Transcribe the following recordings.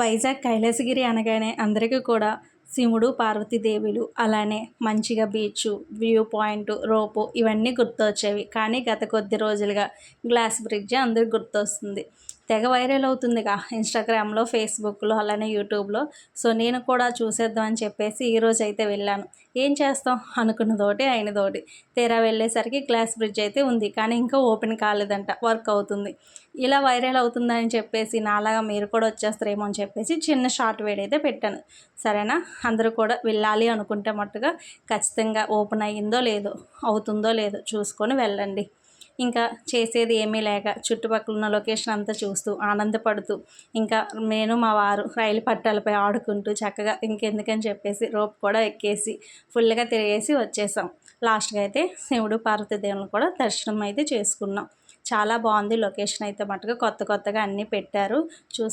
వైజాగ్ కైలాసగిరి అనగానే అందరికీ కూడా శివుడు పార్వతీదేవులు అలానే మంచిగా బీచ్ వ్యూ పాయింట్ రోపు ఇవన్నీ గుర్తొచ్చేవి. కానీ గత కొద్ది రోజులుగా గ్లాస్ బ్రిడ్జ్ అందరికి గుర్తొస్తుంది. తెగ వైరల్ అవుతుందిగా ఇన్స్టాగ్రామ్లో ఫేస్బుక్లో అలానే యూట్యూబ్లో. సో నేను కూడా చూసేద్దాం అని చెప్పేసి ఈరోజు అయితే వెళ్ళాను. ఏం చేస్తాం? అనుకున్నదోటి అయినదోటి. తీరా వెళ్ళేసరికి గ్లాస్ బ్రిడ్జ్ అయితే ఉంది. కానీ ఇంకా ఓపెన్ కాలేదంట వర్క్ అవుతుంది. ఇలా వైరల్ అవుతుందని చెప్పేసి నాలాగా మీరు కూడా వచ్చేస్తారేమో అని చెప్పేసి చిన్న షార్ట్ వీడియో అయితే పెట్టాను. సరేనా? అందరూ కూడా వెళ్ళాలి అనుకుంటే మట్టుగా ఖచ్చితంగా ఓపెన్ అయ్యిందో లేదో అవుతుందో లేదో చూసుకొని వెళ్ళండి. ఇంకా చేసేది ఏమీ లేక చుట్టుపక్కల ఉన్న లొకేషన్ అంతా చూస్తూ ఆనందపడుతూ ఇంకా నేను మా వారు రైలు పట్టాలపై ఆడుకుంటూ చక్కగా ఇంకెందుకని చెప్పేసి రోప్ కూడా ఎక్కేసి ఫుల్గా తిరిగేసి వచ్చేసాం. లాస్ట్గా అయితే శివుడు పార్వతీదేవులను కూడా దర్శనం అయితే చేసుకున్నాం. చాలా బాగుంది లొకేషన్ అయితే మటుకు. కొత్త కొత్తగా అన్నీ పెట్టారు. చూ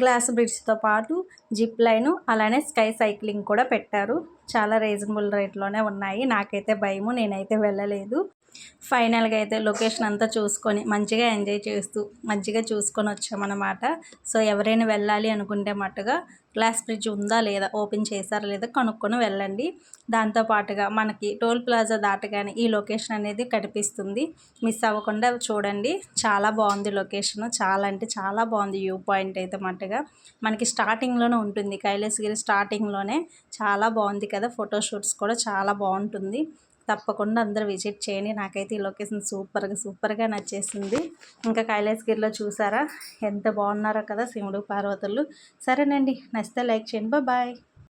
గ్లాస్ బ్రిడ్జ్తో పాటు జిప్ లైను అలానే స్కై సైక్లింగ్ కూడా పెట్టారు. చాలా రీజనబుల్ రేట్లోనే ఉన్నాయి. నాకైతే భయము నేనైతే వెళ్ళలేదు. ఫైనల్గా అయితే లొకేషన్ అంతా చూసుకొని మంచిగా ఎంజాయ్ చేస్తూ మంచిగా చూసుకొని వచ్చామన్నమాట. సో ఎవరైనా వెళ్ళాలి అనుకుంటే మట్టుగా గ్లాస్ బ్రిడ్జ్ ఉందా లేదా ఓపెన్ చేశారా లేదా కనుక్కొని వెళ్ళండి. దాంతోపాటుగా మనకి టోల్ ప్లాజా దాటగానే ఈ లొకేషన్ అనేది కనిపిస్తుంది. మిస్ అవ్వకుండా చూడండి. చాలా బాగుంది లొకేషన్ చాలా అంటే చాలా బాగుంది వ్యూ పాయింట్ అయితే మట్టుగా మనకి స్టార్టింగ్లోనే ఉంటుంది. కైలాసగిరి స్టార్టింగ్లోనే చాలా బాగుంది కదా. కదా ఫోటోషూట్స్ కూడా చాలా బాగుంటుంది. తప్పకుండా అందరూ విజిట్ చేయండి. నాకైతే ఈ లొకేషన్ సూపర్గా సూపర్గా నచ్చేసింది. ఇంకా కైలాసగిరిలో చూసారా? ఎంత బాగున్నారో కదా శివుడు పార్వతులు. సరేనండి నచ్చితే లైక్ చేయండి. బాయ్.